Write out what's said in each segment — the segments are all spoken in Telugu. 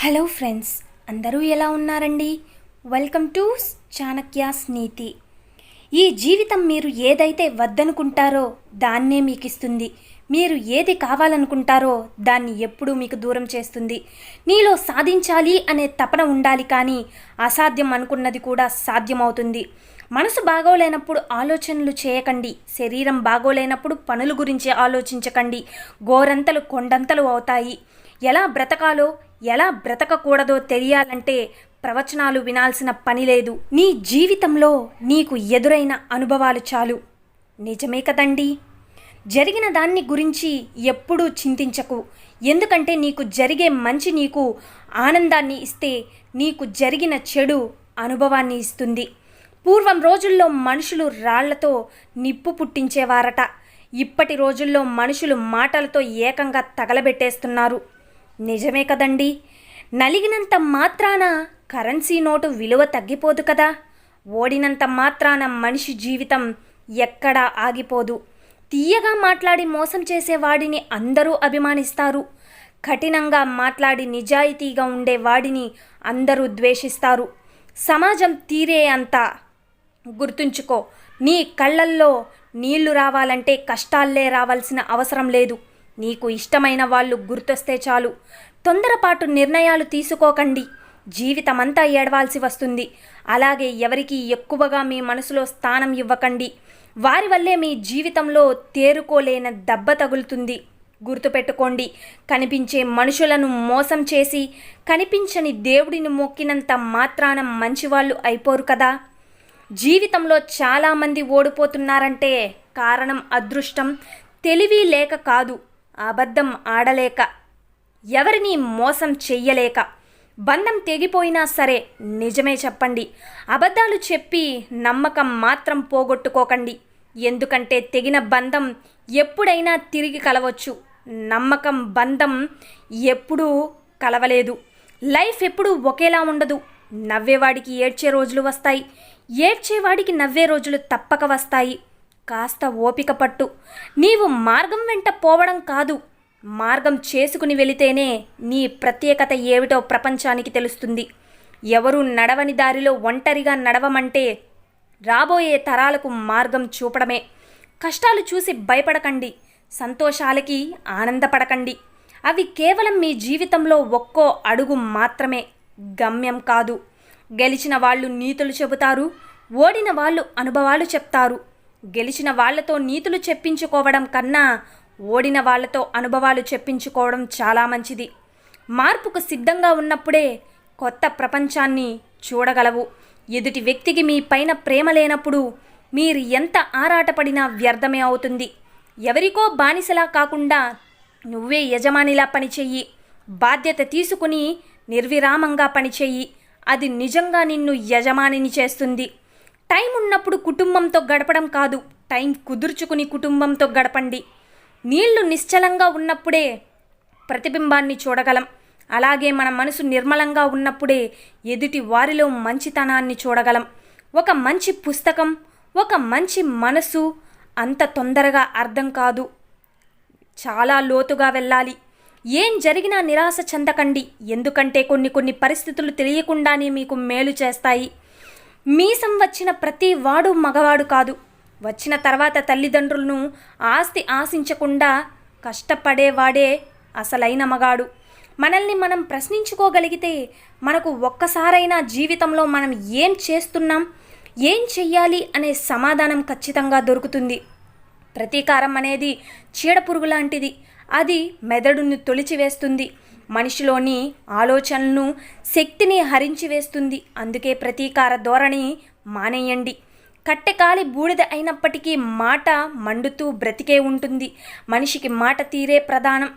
హలో ఫ్రెండ్స్ అందరూ ఎలా ఉన్నారండి? వెల్కమ్ టు చాణక్యాస్ నీతి. ఈ జీవితం మీరు ఏదైతే వద్దనుకుంటారో దాన్నే మీకు ఇస్తుంది మీరు ఏది కావాలనుకుంటారో దాన్ని ఎప్పుడూ మీకు దూరం చేస్తుంది. నీలో సాధించాలి అనే తపన ఉండాలి కానీ అసాధ్యం అనుకున్నది కూడా సాధ్యమవుతుంది. మనసు బాగోలేనప్పుడు ఆలోచనలు చేయకండి. శరీరం బాగోలేనప్పుడు పనుల గురించి ఆలోచించకండి. గోరంతలు కొండంతలు అవుతాయి. ఎలా బ్రతకాలో ఎలా బ్రతకకూడదో తెలియాలంటే ప్రవచనాలు వినాల్సిన పని లేదు. నీ జీవితంలో నీకు ఎదురైన అనుభవాలు చాలు. నిజమే కదండి? జరిగిన దాన్ని గురించి ఎప్పుడూ చింతించకు. ఎందుకంటే నీకు జరిగే మంచి నీకు ఆనందాన్ని ఇస్తే నీకు జరిగిన చెడు అనుభవాన్ని ఇస్తుంది. పూర్వం రోజుల్లో మనుషులు రాళ్ళతో నిప్పు పుట్టించేవారట. ఇప్పటి రోజుల్లో మనుషులు మాటలతో ఏకంగా తగలబెట్టేస్తున్నారు. నిజమే కదండి. నలిగినంత మాత్రాన కరెన్సీ నోటు విలువ తగ్గిపోదు కదా. ఓడినంత మాత్రాన మనిషి జీవితం ఎక్కడా ఆగిపోదు. తీయగా మాట్లాడి మోసం చేసేవాడిని అందరూ అభిమానిస్తారు. కఠినంగా మాట్లాడి నిజాయితీగా ఉండే వాడిని అందరూ ద్వేషిస్తారు. సమాజం తీరే అంత గుర్తుంచుకో. నీ కళ్ళల్లో నీళ్ళు రావాలంటే కష్టాల్లే రావాల్సిన అవసరం లేదు. నీకు ఇష్టమైన వాళ్ళు గుర్తొస్తే చాలు. తొందరపాటు నిర్ణయాలు తీసుకోకండి. జీవితమంతా ఏడవాల్సి వస్తుంది. అలాగే ఎవరికి ఎక్కువగా మీ మనసులో స్థానం ఇవ్వకండి. వారి వల్లే మీ జీవితంలో తేరుకోలేని దెబ్బ తగులుతుంది. గుర్తుపెట్టుకోండి కనిపించే మనుషులను మోసం చేసి కనిపించని దేవుడిని మొక్కినంత మాత్రాన మంచివాళ్ళు అయిపోరు కదా. జీవితంలో చాలామంది ఓడిపోతున్నారంటే కారణం అదృష్టం. తెలివి లేక కాదు. అబద్ధం ఆడలేక ఎవరిని మోసం చెయ్యలేక బంధం తెగిపోయినా సరే నిజమే చెప్పండి. అబద్ధాలు చెప్పి నమ్మకం మాత్రం పోగొట్టుకోకండి. ఎందుకంటే తెగిన బంధం ఎప్పుడైనా తిరిగి కలవచ్చు. నమ్మకం బంధం ఎప్పుడూ కలవలేదు. లైఫ్ ఎప్పుడూ ఒకేలా ఉండదు. నవ్వేవాడికి ఏడ్చే రోజులు వస్తాయి. ఏడ్చేవాడికి నవ్వే రోజులు తప్పక వస్తాయి. కాస్త ఓపిక పట్టు. నీవు మార్గం వెంట పోవడం కాదు. మార్గం చేసుకుని వెళితేనే నీ ప్రత్యేకత ఏమిటో ప్రపంచానికి తెలుస్తుంది. ఎవరు నడవని దారిలో ఒంటరిగా నడవమంటే రాబోయే తరాలకు మార్గం చూపడమే. కష్టాలు చూసి భయపడకండి. సంతోషాలకి ఆనందపడకండి. అవి కేవలం మీ జీవితంలో ఒక్కో అడుగు మాత్రమే. గమ్యం కాదు. గెలిచిన వాళ్ళు నీతులు చెబుతారు. ఓడిన వాళ్ళు అనుభవాలు చెప్తారు. గెలిచిన వాళ్ళతో నీతులు చెప్పించుకోవడం కన్నా ఓడిన వాళ్ళతో అనుభవాలు చెప్పించుకోవడం చాలా మంచిది. మార్పుకు సిద్ధంగా ఉన్నప్పుడే కొత్త ప్రపంచాన్ని చూడగలవు. ఎదుటి వ్యక్తికి మీ పైన ప్రేమ లేనప్పుడు మీరు ఎంత ఆరాటపడినా వ్యర్థమే అవుతుంది. ఎవరికో బానిసలా కాకుండా నువ్వే యజమానిలా పనిచెయ్యి బాధ్యత తీసుకుని నిర్విరామంగా పనిచెయ్యి అది నిజంగా నిన్ను యజమానిని చేస్తుంది. టైం ఉన్నప్పుడు కుటుంబంతో గడపడం కాదు. టైం కుదుర్చుకుని కుటుంబంతో గడపండి. నీళ్ళు నిశ్చలంగా ఉన్నప్పుడే ప్రతిబింబాన్ని చూడగలం. అలాగే మన మనసు నిర్మలంగా ఉన్నప్పుడే ఎదుటి వారిలో మంచితనాన్ని చూడగలం. ఒక మంచి పుస్తకం ఒక మంచి మనసు అంత తొందరగా అర్థం కాదు. చాలా లోతుగా వెళ్ళాలి. ఏం జరిగినా నిరాశ చెందకండి. ఎందుకంటే కొన్ని కొన్ని పరిస్థితులు తెలియకుండానే మీకు మేలు చేస్తాయి. మీసం వచ్చిన ప్రతి వాడు మగవాడు కాదు. వచ్చిన తర్వాత తల్లిదండ్రులను ఆస్తి ఆశించకుండా కష్టపడేవాడే అసలైన మగాడు. మనల్ని మనం ప్రశ్నించుకోగలిగితే మనకు ఒక్కసారైనా జీవితంలో మనం ఏం చేస్తున్నాం ఏం చెయ్యాలి అనే సమాధానం ఖచ్చితంగా దొరుకుతుంది. ప్రతీకారం అనేది చీడపురుగు లాంటిది. అది మెదడును తొలిచివేస్తుంది. మనిషిలోని ఆలోచనలను శక్తిని హరించి వేస్తుంది అందుకే ప్రతీకార ధోరణి మానేయండి. కట్టెకాలి బూడిద అయినప్పటికీ మాట మండుతూ బ్రతికే ఉంటుంది. మనిషికి మాట తీరే ప్రధానం.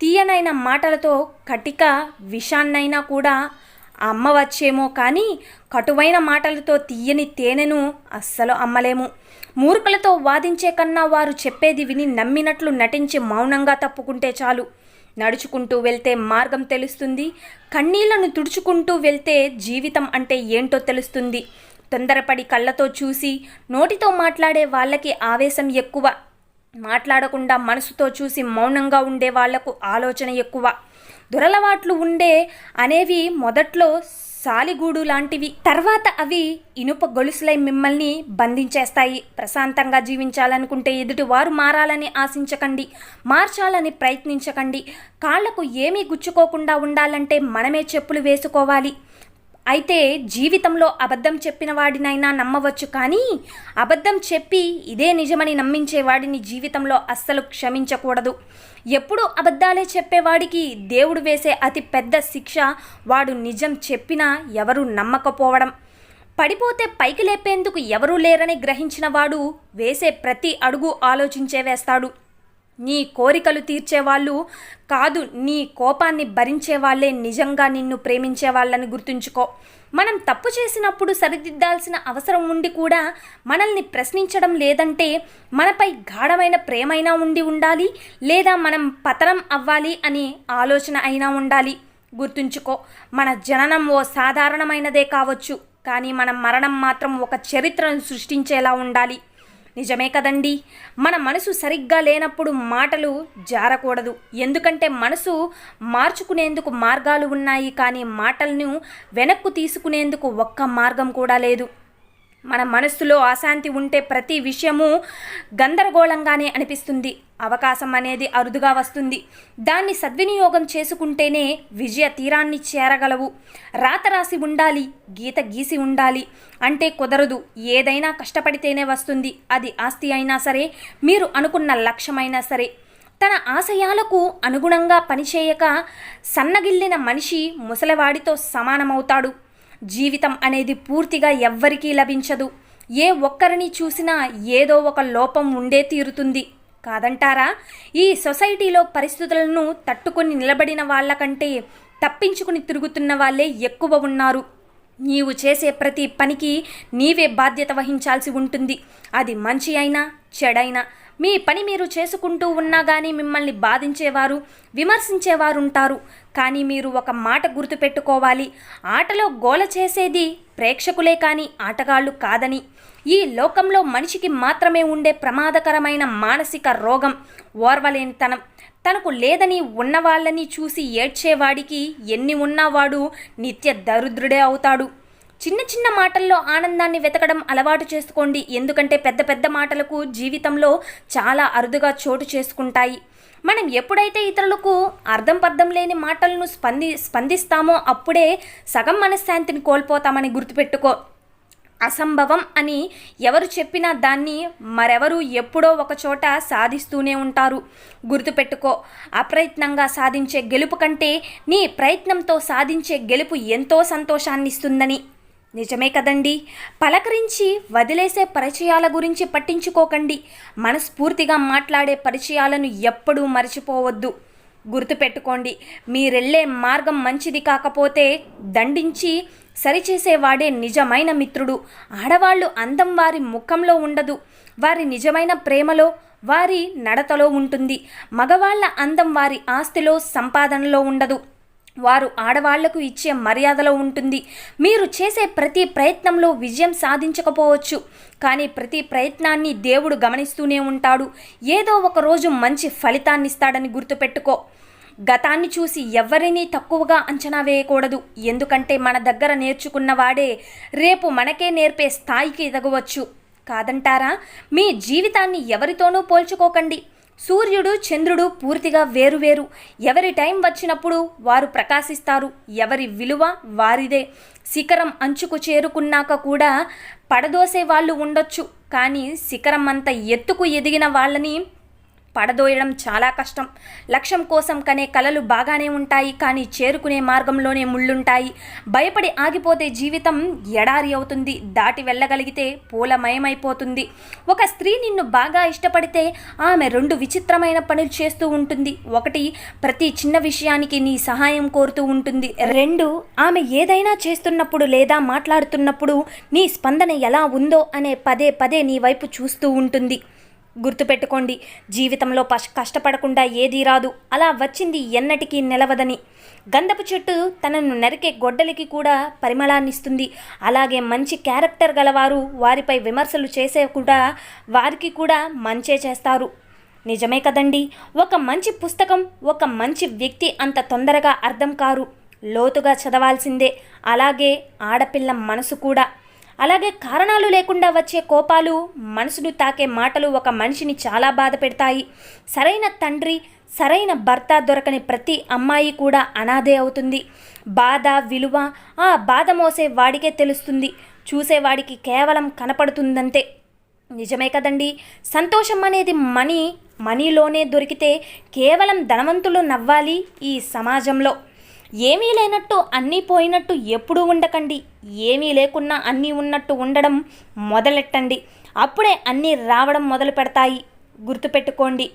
తీయనైన మాటలతో కటిక విషాన్నైనా కూడా అమ్మవచ్చేమో కానీ కటువైన మాటలతో తీయని తేనెను అస్సలు అమ్మలేము. మూర్ఖులతో వాదించే కన్నా వారు చెప్పేది విని నమ్మినట్లు నటించి మౌనంగా తప్పుకుంటే చాలు. నడుచుకుంటూ వెళ్తే మార్గం తెలుస్తుంది. కన్నీళ్ళను తుడుచుకుంటూ వెళ్తే జీవితం అంటే ఏంటో తెలుస్తుంది. తొందరపడి కళ్ళతో చూసి నోటితో మాట్లాడే వాళ్ళకి ఆవేశం ఎక్కువ. మాట్లాడకుండా మనసుతో చూసి మౌనంగా ఉండే వాళ్ళకు ఆలోచన ఎక్కువ. దురలవాట్లు ఉండే అనేవి మొదట్లో సాలిగూడు లాంటివి తర్వాత అవి ఇనుప గొలుసులై మిమ్మల్ని బంధించేస్తాయి. ప్రశాంతంగా జీవించాలనుకుంటే ఎదుటి వారు మారాలని ఆశించకండి. మార్చాలని ప్రయత్నించకండి. కాళ్ళకు ఏమీ గుచ్చుకోకుండా ఉండాలంటే మనమే చెప్పులు వేసుకోవాలి. అయితే జీవితంలో అబద్ధం చెప్పిన వాడినైనా నమ్మవచ్చు కానీ అబద్ధం చెప్పి ఇదే నిజమని నమ్మించే వాడిని జీవితంలో అస్సలు క్షమించకూడదు. ఎప్పుడు అబద్ధాలే చెప్పేవాడికి దేవుడు వేసే అతి పెద్ద శిక్ష వాడు నిజం చెప్పినా ఎవరు నమ్మకపోవడం. పడిపోతే పైకి లేపేందుకు ఎవరూ లేరని గ్రహించిన వాడు వేసే ప్రతి అడుగు ఆలోచించే వేస్తాడు. నీ కోరికలు తీర్చేవాళ్ళు కాదు నీ కోపాన్ని భరించే వాళ్ళే నిజంగా నిన్ను ప్రేమించే వాళ్ళని గుర్తుంచుకో. మనం తప్పు చేసినప్పుడు సరిదిద్దాల్సిన అవసరం ఉండి కూడా మనల్ని ప్రశ్నించడం లేదంటే మనపై గాఢమైన ప్రేమైనా ఉండి ఉండాలి లేదా మనం పతనం అవ్వాలి అని ఆలోచన అయినా ఉండాలి. గుర్తుంచుకో మన జననం ఓ సాధారణమైనదే కావచ్చు కానీ మన మరణం మాత్రం ఒక చరిత్రను సృష్టించేలా ఉండాలి. నిజమే కదండి. మన మనసు సరిగ్గా లేనప్పుడు మాటలు జారకూడదు. ఎందుకంటే మనసు మార్చుకునేందుకు మార్గాలు ఉన్నాయి కానీ మాటలను వెనక్కు తీసుకునేందుకు ఒక్క మార్గం కూడా లేదు. మన మనస్సులో అశాంతి ఉంటే ప్రతి విషయము గందరగోళంగానే అనిపిస్తుంది. అవకాశం అనేది అరుదుగా వస్తుంది. దాన్ని సద్వినియోగం చేసుకుంటేనే విజయ తీరాన్ని చేరగలవు. రాత రాసి ఉండాలి గీత గీసి ఉండాలి అంటే కుదరదు. ఏదైనా కష్టపడితేనే వస్తుంది. అది ఆస్తి అయినా సరే మీరు అనుకున్న లక్ష్యమైనా సరే. తన ఆశయాలకు అనుగుణంగా పనిచేయక సన్నగిల్లిన మనిషి ముసలివాడితో సమానమవుతాడు. జీవితం అనేది పూర్తిగా ఎవ్వరికీ లభించదు. ఏ ఒక్కరిని చూసినా ఏదో ఒక లోపం ఉండే తీరుతుంది. కాదంటారా? ఈ సొసైటీలో పరిస్థితులను తట్టుకొని నిలబడిన వాళ్ళకంటే తప్పించుకుని తిరుగుతున్న వాళ్ళే ఎక్కువ ఉన్నారు. నీవు చేసే ప్రతి పనికి నీవే బాధ్యత వహించాల్సి ఉంటుంది. అది మంచి అయినా చెడైనా మీ పని మీరు చేసుకుంటూ ఉన్నా కానీ మిమ్మల్ని బాధించేవారు విమర్శించేవారు ఉంటారు కానీ మీరు ఒక మాట గుర్తుపెట్టుకోవాలి. ఆటలో గోల చేసేది ప్రేక్షకులే కానీ ఆటగాళ్ళు కాదని. ఈ లోకంలో మనిషికి మాత్రమే ఉండే ప్రమాదకరమైన మానసిక రోగం ఓర్వలేనితనం. తనకు లేదని ఉన్నవాళ్ళని చూసి ఏడ్చేవాడికి ఎన్ని ఉన్నవాడు నిత్య దరిద్రుడే అవుతాడు. చిన్న చిన్న మాటల్లో ఆనందాన్ని వెతకడం అలవాటు చేసుకోండి. ఎందుకంటే పెద్ద పెద్ద మాటలకు జీవితంలో చాలా అరుదుగా చోటు చేసుకుంటాయి. మనం ఎప్పుడైతే ఇతరులకు అర్థం పర్థం లేని మాటలను స్పంది స్పందిస్తామో అప్పుడే సగం మనశ్శాంతిని కోల్పోతామని గుర్తుపెట్టుకో. అసంభవం అని ఎవరు చెప్పినా దాన్ని మరెవరు ఎప్పుడో ఒక చోట సాధిస్తూనే ఉంటారు. గుర్తుపెట్టుకో అప్రయత్నంగా సాధించే గెలుపు కంటే నీ ప్రయత్నంతో సాధించే గెలుపు ఎంతో సంతోషాన్నిస్తుందని. నిజమే కదండి. పలకరించి వదిలేసే పరిచయాల గురించి పట్టించుకోకండి. మనస్ఫూర్తిగా మాట్లాడే పరిచయాలను ఎప్పుడూ మర్చిపోవద్దు. గుర్తుపెట్టుకోండి మీరెళ్ళే మార్గం మంచిది కాకపోతే దండించి సరిచేసేవాడే నిజమైన మిత్రుడు. ఆడవాళ్ళు అందం వారి ముఖంలో ఉండదు. వారి నిజమైన ప్రేమలో వారి నడతలో ఉంటుంది. మగవాళ్ళ అందం వారి ఆస్తిలో సంపాదనలో ఉండదు. వారు ఆడవాళ్ళకు ఇచ్చే మర్యాదలో ఉంటుంది. మీరు చేసే ప్రతి ప్రయత్నంలో విజయం సాధించకపోవచ్చు. కానీ ప్రతి ప్రయత్నాన్ని దేవుడు గమనిస్తూనే ఉంటాడు. ఏదో ఒక రోజు మంచి ఫలితాన్ని ఇస్తాడని గుర్తుపెట్టుకో. గతాన్ని చూసి ఎవరినీ తక్కువగా అంచనా వేయకూడదు. ఎందుకంటే మన దగ్గర నేర్చుకున్న వాడే రేపు మనకే నేర్పే స్థాయికి ఎదగవచ్చు. కాదంటారా? మీ జీవితాన్ని ఎవరితోనూ పోల్చుకోకండి. సూర్యుడు చంద్రుడు పూర్తిగా వేరువేరు ఎవరి టైం వచ్చినప్పుడు వారు ప్రకాశిస్తారు ఎవరి విలువ వారిదే. శిఖరం అంచుకు చేరుకున్నాక కూడా పడదోసే వాళ్ళు ఉండొచ్చు కానీ శిఖరం అంత ఎత్తుకు ఎదిగిన వాళ్ళని పడదోయడం చాలా కష్టం. లక్ష్యం కోసం కనే కలలు బాగానే ఉంటాయి కానీ చేరుకునే మార్గంలోనే ముళ్ళుంటాయి. భయపడి ఆగిపోతే జీవితం ఎడారి అవుతుంది. దాటి వెళ్ళగలిగితే పూలమయమైపోతుంది. ఒక స్త్రీ నిన్ను బాగా ఇష్టపడితే ఆమె రెండు విచిత్రమైన పనులు చేస్తూ ఉంటుంది. ఒకటి ప్రతి చిన్న విషయానికి నీ సహాయం కోరుతూ ఉంటుంది. రెండు ఆమె ఏదైనా చేస్తున్నప్పుడు లేదా మాట్లాడుతున్నప్పుడు నీ స్పందన ఎలా ఉందో అనే పదే పదే నీ వైపు చూస్తూ ఉంటుంది. గుర్తుపెట్టుకోండి జీవితంలో పష్ కష్టపడకుండా ఏదీ రాదు. అలా వచ్చింది ఎన్నటికీ నిలవదని. గంధపు చెట్టు తనను నరికే గొడ్డలికి కూడా పరిమళాన్నిస్తుంది. అలాగే మంచి క్యారెక్టర్ గలవారు వారిపై విమర్శలు చేసే కూడా వారికి కూడా మంచే చేస్తారు. నిజమే కదండి? ఒక మంచి పుస్తకం ఒక మంచి వ్యక్తి అంత తొందరగా అర్థం కారు. లోతుగా చదవాల్సిందే. అలాగే ఆడపిల్ల మనసు కూడా. అలాగే కారణాలు లేకుండా వచ్చే కోపాలు మనసును తాకే మాటలు ఒక మనిషిని చాలా బాధ పెడతాయి. సరైన తండ్రి సరైన భర్త దొరకని ప్రతి అమ్మాయి కూడా అనాథే అవుతుంది. బాధ విలువ ఆ బాధ మోసే వాడికే తెలుస్తుంది. చూసేవాడికి కేవలం కనపడుతుందంతే. నిజమే కదండి? సంతోషం అనేది మనీ మనీలోనే దొరికితే కేవలం ధనవంతులు నవ్వాలి ఈ సమాజంలో. ఏమీ లేనట్టు అన్నీ పోయినట్టు ఎప్పుడూ ఉండకండి. ఏమీ లేకున్నా అన్నీ ఉన్నట్టు ఉండడం మొదలెట్టండి. అప్పుడే అన్నీ రావడం మొదలు పెడతాయి. గుర్తుపెట్టుకోండి.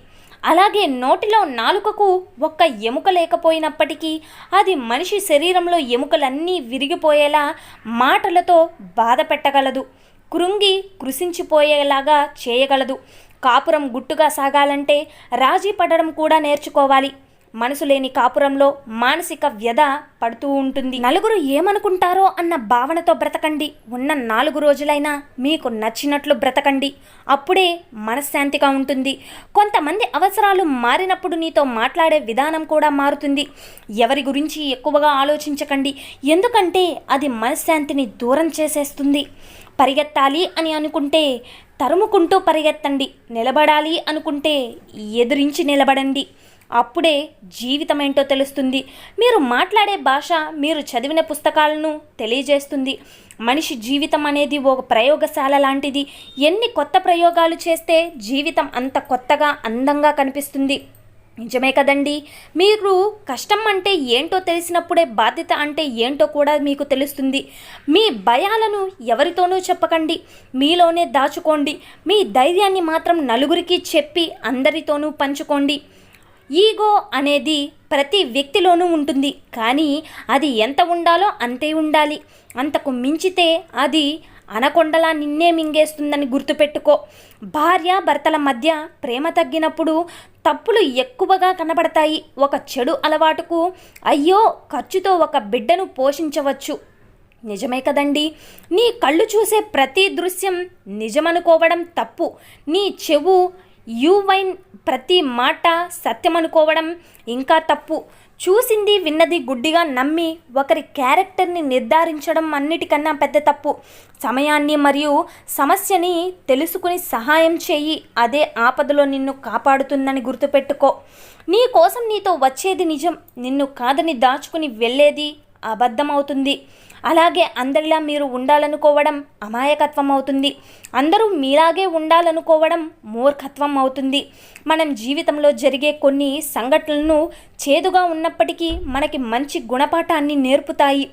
అలాగే నోటిలో నాలుకకు ఒక్క ఎముక లేకపోయినప్పటికీ అది మనిషి శరీరంలో ఎముకలన్నీ విరిగిపోయేలా మాటలతో బాధ పెట్టగలదు. కృంగి కృషించిపోయేలాగా చేయగలదు. కాపురం గుట్టుగా సాగాలంటే రాజీ పడడం కూడా నేర్చుకోవాలి. మనసు లేని కాపురంలో మానసిక వ్యధ పడుతూ ఉంటుంది. నలుగురు ఏమనుకుంటారో అన్న భావనతో బ్రతకండి. ఉన్న నాలుగు రోజులైనా మీకు నచ్చినట్లు బ్రతకండి. అప్పుడే మనశ్శాంతిగా ఉంటుంది. కొంతమంది అవసరాలు మారినప్పుడు నీతో మాట్లాడే విధానం కూడా మారుతుంది. ఎవరి గురించి ఎక్కువగా ఆలోచించకండి. ఎందుకంటే అది మనశ్శాంతిని దూరం చేసేస్తుంది. పరిగెత్తాలి అని అనుకుంటే తరుముకుంటూ పరిగెత్తండి. నిలబడాలి అనుకుంటే ఎదురించి నిలబడండి. అప్పుడే జీవితం ఏంటో తెలుస్తుంది. మీరు మాట్లాడే భాష మీరు చదివిన పుస్తకాలను తెలియజేస్తుంది. మనిషి జీవితం అనేది ఒక ప్రయోగశాల లాంటిది. ఎన్ని కొత్త ప్రయోగాలు చేస్తే జీవితం అంత కొత్తగా అందంగా కనిపిస్తుంది. నిజమే కదండి? మీరు కష్టం అంటే ఏంటో తెలిసినప్పుడే బాధ్యత అంటే ఏంటో కూడా మీకు తెలుస్తుంది. మీ భయాలను ఎవరితోనూ చెప్పకండి. మీలోనే దాచుకోండి. మీ ధైర్యాన్ని మాత్రం నలుగురికి చెప్పి అందరితోనూ పంచుకోండి. ఈగో అనేది ప్రతి వ్యక్తిలోనూ ఉంటుంది. కానీ అది ఎంత ఉండాలో అంతే ఉండాలి. అంతకు మించితే అది అనకొండలా నిన్నే మింగేస్తుందని గుర్తుపెట్టుకో. భార్య భర్తల మధ్య ప్రేమ తగ్గినప్పుడు తప్పులు ఎక్కువగా కనబడతాయి. ఒక చెడు అలవాటుకు అయ్యో ఖర్చుతో ఒక బిడ్డను పోషించవచ్చు. నిజమే కదండి? నీ కళ్ళు చూసే ప్రతి దృశ్యం నిజమనుకోవడం తప్పు. నీ చెవు యువైన్ ప్రతి మాట సత్యమనుకోవడం ఇంకా తప్పు. చూసింది విన్నది గుడ్డిగా నమ్మి ఒకరి క్యారెక్టర్ని నిర్ధారించడం అన్నిటికన్నా పెద్ద తప్పు. సమయాన్ని మరియు సమస్యని తెలుసుకుని సహాయం చేయి. అదే ఆపదలో నిన్ను కాపాడుతుందని గుర్తుపెట్టుకో. నీ కోసం నీతో వచ్చేది నిజం. నిన్ను కాదని దాచుకుని వెళ్ళేది అబద్ధమవుతుంది. అలాగే అందరిలా మీరు ఉండాలనుకోవడం అమాయకత్వం అవుతుంది. అందరూ మీలాగే ఉండాలనుకోవడం మూర్ఖత్వం అవుతుంది. మనం జీవితంలో జరిగే కొన్ని సంఘటనలను చేదుగా ఉన్నప్పటికీ మనకి మంచి గుణపాఠాన్ని నేర్పుతాయి.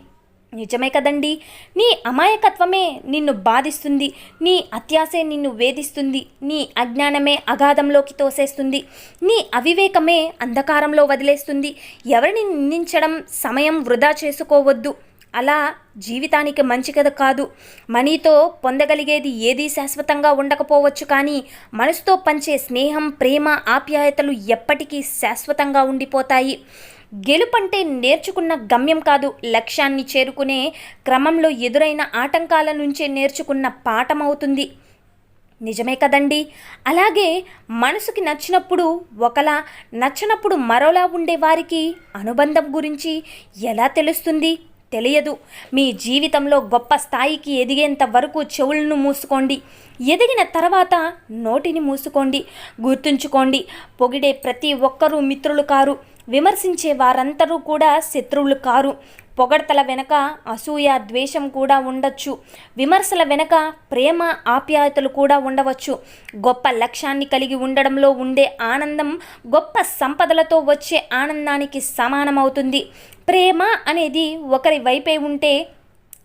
నిజమే కదండి? నీ అమాయకత్వమే నిన్ను బాధిస్తుంది. నీ అత్యాసే నిన్ను వేధిస్తుంది. నీ అజ్ఞానమే అగాధంలోకి తోసేస్తుంది. నీ అవివేకమే అంధకారంలో వదిలేస్తుంది. ఎవరిని నిందించడం సమయం వృధా చేసుకోవద్దు. అలా జీవితానికి మంచి కథ కాదు. మనీతో పొందగలిగేది ఏదీ శాశ్వతంగా ఉండకపోవచ్చు కానీ మనసుతో పంచే స్నేహం ప్రేమ ఆప్యాయతలు ఎప్పటికీ శాశ్వతంగా ఉండిపోతాయి. గెలుపంటే నేర్చుకున్న గమ్యం కాదు. లక్ష్యాన్ని చేరుకునే క్రమంలో ఎదురైన ఆటంకాల నుంచే నేర్చుకున్న పాఠమవుతుంది. నిజమే కదండి? అలాగే మనసుకి నచ్చినప్పుడు ఒకలా నచ్చినప్పుడు మరోలా ఉండే వారికి అనుబంధం గురించి ఎలా తెలుస్తుంది? తెలియదు. మీ జీవితంలో గొప్ప స్థాయికి ఎదిగేంత వరకు చెవులను మూసుకోండి. ఎదిగిన తర్వాత నోటిని మూసుకోండి. గుర్తుంచుకోండి. పొగిడే ప్రతి ఒక్కరూ మిత్రులు కారు. విమర్శించే వారందరూ కూడా శత్రువులు కారు. పొగడ్తల వెనక అసూయ ద్వేషం కూడా ఉండొచ్చు. విమర్శల వెనక ప్రేమ ఆప్యాయతలు కూడా ఉండవచ్చు. గొప్ప లక్ష్యాన్ని కలిగి ఉండడంలో ఉండే ఆనందం గొప్ప సంపదలతో వచ్చే ఆనందానికి సమానమవుతుంది. ప్రేమ అనేది ఒకరి వైపే ఉంటే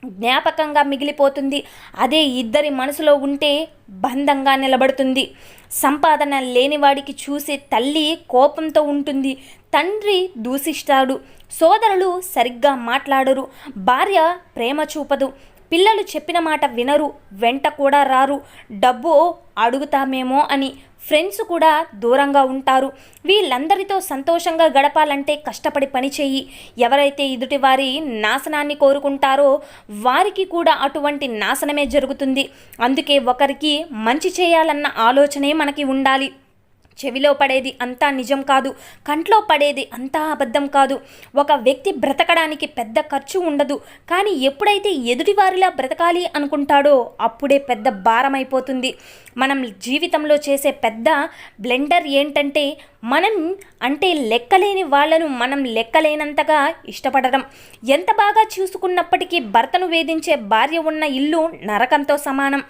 జ్ఞాపకంగా మిగిలిపోతుంది. అదే ఇద్దరి మనసులో ఉంటే బంధంగా నిలబడుతుంది. సంపాదన లేనివాడికి చూసే తల్లి కోపంతో ఉంటుంది. తండ్రి దూషిస్తాడు. సోదరులు సరిగ్గా మాట్లాడరు. భార్య ప్రేమ చూపదు. పిల్లలు చెప్పిన మాట వినరు. వెంట కూడా రారు. డబ్బు అడుగుతామేమో అని ఫ్రెండ్స్ కూడా దూరంగా ఉంటారు. వీళ్ళందరితో సంతోషంగా గడపాలంటే కష్టపడి పనిచేయి ఎవరైతే ఎదుటి వారి నాశనాన్ని కోరుకుంటారో వారికి కూడా అటువంటి నాశనమే జరుగుతుంది. అందుకే ఒకరికి మంచి చేయాలన్న ఆలోచనే మనకి ఉండాలి. చెవిలో పడేది అంతా నిజం కాదు కంట్లో పడేది అంతా అబద్ధం కాదు. ఒక వ్యక్తి బ్రతకడానికి పెద్ద ఖర్చు ఉండదు కానీ ఎప్పుడైతే ఎదుటివారిలా బ్రతకాలి అనుకుంటాడో అప్పుడే పెద్ద భారం అయిపోతుంది మనం జీవితంలో చేసే పెద్ద బ్లెండర్ ఏంటంటే మనం అంటే లెక్కలేని వాళ్ళను మనం లెక్కలేనంతగా ఇష్టపడడం. ఎంత బాగా చూసుకున్నప్పటికీ భర్తను వేధించే భార్య ఉన్న ఇల్లు నరకంతో సమానం.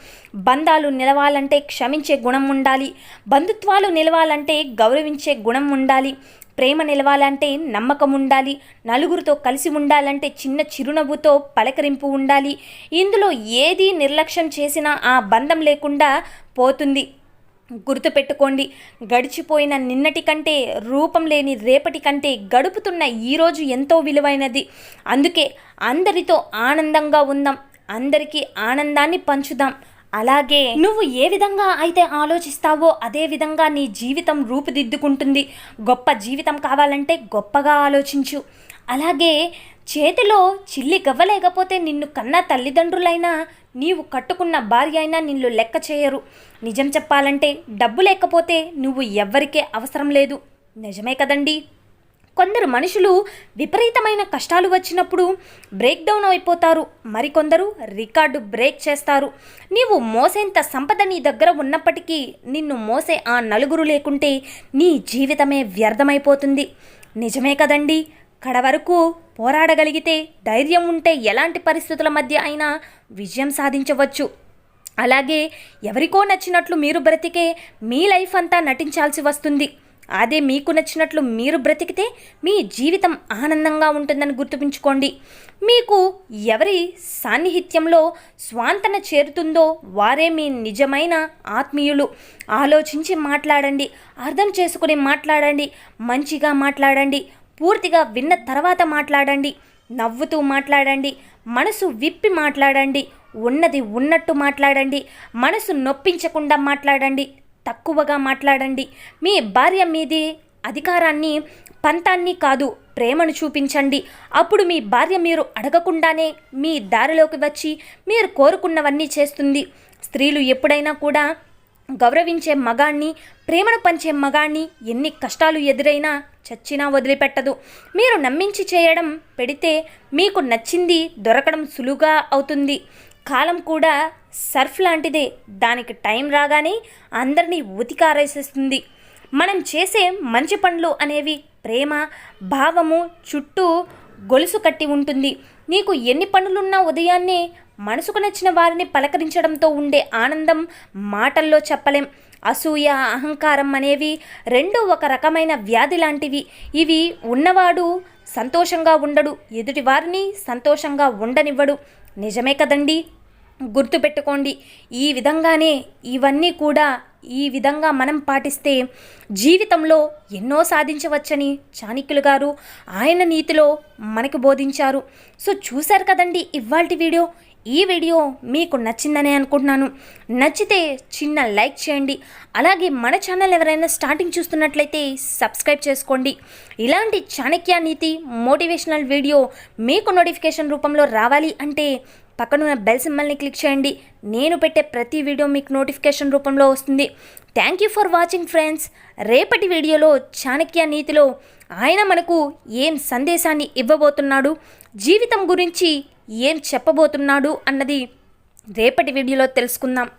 బంధాలు నిలవాలంటే క్షమించే గుణం ఉండాలి. బంధుత్వాలు నిలవాలంటే గౌరవించే గుణం ఉండాలి. ప్రేమ నిలవాలంటే నమ్మకం ఉండాలి. నలుగురితో కలిసి ఉండాలంటే చిన్న చిరునవ్వుతో పలకరింపు ఉండాలి. ఇందులో ఏది నిర్లక్ష్యం చేసినా ఆ బంధం లేకుండా పోతుంది. గుర్తుపెట్టుకోండి గడిచిపోయిన నిన్నటి కంటే రూపం లేని రేపటి కంటే గడుపుతున్న ఈరోజు ఎంతో విలువైనది. అందుకే అందరితో ఆనందంగా ఉందాం. అందరికీ ఆనందాన్ని పంచుదాం. అలాగే నువ్వు ఏ విధంగా అయితే ఆలోచిస్తావో అదే విధంగా నీ జీవితం రూపుదిద్దుకుంటుంది. గొప్ప జీవితం కావాలంటే గొప్పగా ఆలోచించు. అలాగే చేతిలో చిల్లి గవ్వలేకపోతే నిన్ను కన్న తల్లిదండ్రులైనా నీవు కట్టుకున్న భార్య అయినా నిన్ను లెక్క చేయరు. నిజం చెప్పాలంటే డబ్బు లేకపోతే నువ్వు ఎవ్వరికే అవసరం లేదు. నిజమే కదండీ? కొందరు మనుషులు విపరీతమైన కష్టాలు వచ్చినప్పుడు బ్రేక్ డౌన్ అయిపోతారు. మరికొందరు రికార్డు బ్రేక్ చేస్తారు. నీవు మోసేంత సంపద నీ దగ్గర ఉన్నప్పటికీ నిన్ను మోసే ఆ నలుగురు లేకుంటే నీ జీవితమే వ్యర్థమైపోతుంది. నిజమే కదండి? కడ వరకు పోరాడగలిగితే ధైర్యం ఉంటే ఎలాంటి పరిస్థితుల మధ్య అయినా విజయం సాధించవచ్చు. అలాగే ఎవరికో నచ్చినట్లు మీరు బ్రతికే మీ లైఫ్ అంతా నటించాల్సి వస్తుంది. అదే మీకు నచ్చినట్లు మీరు బ్రతికితే మీ జీవితం ఆనందంగా ఉంటుందని గుర్తుపించుకోండి. మీకు ఎవరి సాన్నిహిత్యంలో స్వాంతన చేరుతుందో వారే మీ నిజమైన ఆత్మీయులు. ఆలోచించి మాట్లాడండి అర్థం చేసుకుని మాట్లాడండి మంచిగా మాట్లాడండి పూర్తిగా విన్న తర్వాత మాట్లాడండి నవ్వుతూ మాట్లాడండి మనసు విప్పి మాట్లాడండి ఉన్నది ఉన్నట్టు మాట్లాడండి మనసు నొప్పించకుండా మాట్లాడండి. తక్కువగా మాట్లాడండి. మీ భార్య మీది అధికారాన్ని పంతాన్ని కాదు ప్రేమను చూపించండి. అప్పుడు మీ భార్య మీరు అడగకుండానే మీ దారిలోకి వచ్చి మీరు కోరుకున్నవన్నీ చేస్తుంది. స్త్రీలు ఎప్పుడైనా కూడా గౌరవించే మగాణ్ణి ప్రేమను పంచే మగాణ్ణి ఎన్ని కష్టాలు ఎదురైనా చచ్చినా వదిలిపెట్టదు. మీరు నమ్మించి చేయడం పెడితే మీకు నచ్చింది దొరకడం సులువుగా అవుతుంది. కాలం కూడా సర్ఫ్ లాంటిదే. దానికి టైం రాగానే అందరినీ ఉతికారేసేస్తుంది. మనం చేసే మంచి పనులు అనేవి ప్రేమ భావము చుట్టూ గొలుసు కట్టి ఉంటుంది. నీకు ఎన్ని పనులున్నా ఉదయాన్నే మనసుకు నచ్చిన వారిని పలకరించడంతో ఉండే ఆనందం మాటల్లో చెప్పలేం. అసూయ అహంకారం అనేవి రెండు ఒక రకమైన వ్యాధి లాంటివి. ఇవి ఉన్నవాడు సంతోషంగా ఉండడు ఎదుటి వారిని సంతోషంగా ఉండనివ్వడు. నిజమే కదండి? గుర్తుపెట్టుకోండి. ఈ విధంగానే ఇవన్నీ కూడా ఈ విధంగా మనం పాటిస్తే జీవితంలో ఎన్నో సాధించవచ్చని చాణిక్యులు గారు ఆయన నీతిలో మనకు బోధించారు. సో చూశారు కదండి ఇవాల్టి వీడియో. ఈ వీడియో మీకు నచ్చిందనే అనుకుంటున్నాను. నచ్చితే చిన్న లైక్ చేయండి. అలాగే మన ఛానల్ ఎవరైనా స్టార్టింగ్ చూస్తున్నట్లయితే సబ్స్క్రైబ్ చేసుకోండి. ఇలాంటి చాణక్య నీతి మోటివేషనల్ వీడియో మీకు నోటిఫికేషన్ రూపంలో రావాలి అంటే పక్కనున్న బెల్ సింబల్ని క్లిక్ చేయండి. నేను పెట్టే ప్రతి వీడియో మీకు నోటిఫికేషన్ రూపంలో వస్తుంది. Thank you for watching friends రేపటి వీడియోలో చాణక్య నీతిలో ఆయన మనకు ఏం సందేశాన్ని ఇవ్వబోతున్నాడు? జీవితం గురించి ఏం చెప్పబోతున్నాడు అన్నది రేపటి వీడియోలో తెలుసుకుందాం.